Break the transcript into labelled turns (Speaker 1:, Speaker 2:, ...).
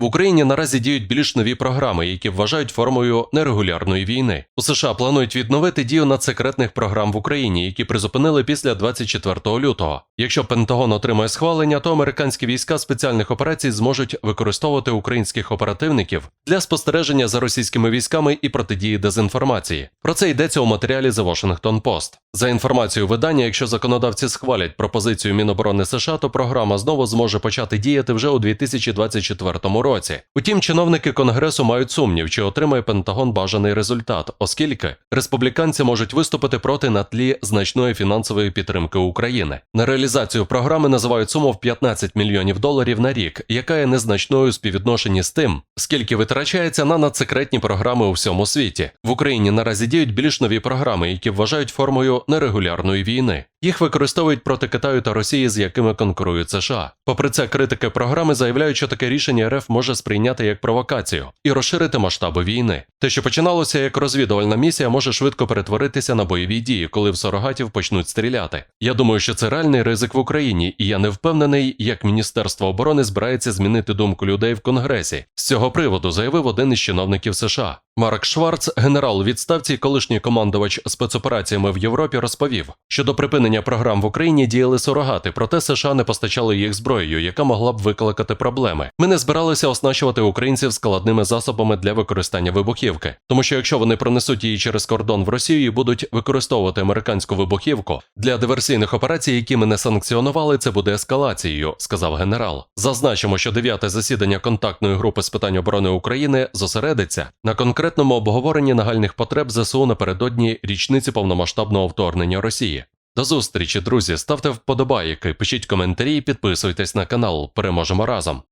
Speaker 1: В Україні наразі діють більш нові програми, які вважають формою нерегулярної війни. У США планують відновити дію надсекретних програм в Україні, які призупинили після 24 лютого. Якщо Пентагон отримає схвалення, то американські війська спеціальних операцій зможуть використовувати українських оперативників для спостереження за російськими військами і протидії дезінформації. Про це йдеться у матеріалі The Washington Post. За інформацією видання, якщо законодавці схвалять пропозицію Міноборони США, то програма знову зможе почати діяти вже у 2024 році. Утім, чиновники Конгресу мають сумнів, чи отримає Пентагон бажаний результат, оскільки республіканці можуть виступити проти на тлі значної фінансової підтримки України. На реалізацію програми називають суму в 15 мільйонів доларів на рік, яка є незначною у співвідношенні з тим, скільки витрачається на надсекретні програми у всьому світі. В Україні наразі діють більш нові програми, які вважають формою нерегулярної війни. Їх використовують проти Китаю та Росії, з якими конкурують США. Попри це, критики програми заявляють, що таке рішення РФ може сприйняти як провокацію і розширити масштаби війни. Те, що починалося як розвідувальна місія, може швидко перетворитися на бойові дії, коли в сурогатів почнуть стріляти. Я думаю, що це реальний ризик в Україні, і я не впевнений, як Міністерство оборони збирається змінити думку людей в Конгресі. З цього приводу заявив один із чиновників США. Марк Шварц, генерал у відставці, колишній командувач спецопераціями в Європі, розповів, що до припинення програм в Україні діяли сурогати, проте США не постачали їх зброєю, яка могла б викликати проблеми. Ми не збиралися оснащувати українців складними засобами для використання вибухівки, тому що якщо вони пронесуть її через кордон в Росію і будуть використовувати американську вибухівку для диверсійних операцій, які ми не санкціонували, це буде ескалацією, сказав генерал. Зазначимо, що дев'яте засідання контактної групи з питань оборони України зосередиться на конкретному обговоренні нагальних потреб ЗСУ напередодні річниці повномасштабного вторгнення Росії. До зустрічі, друзі. Ставте вподобайки, пишіть коментарі підписуйтесь на канал. Переможемо разом.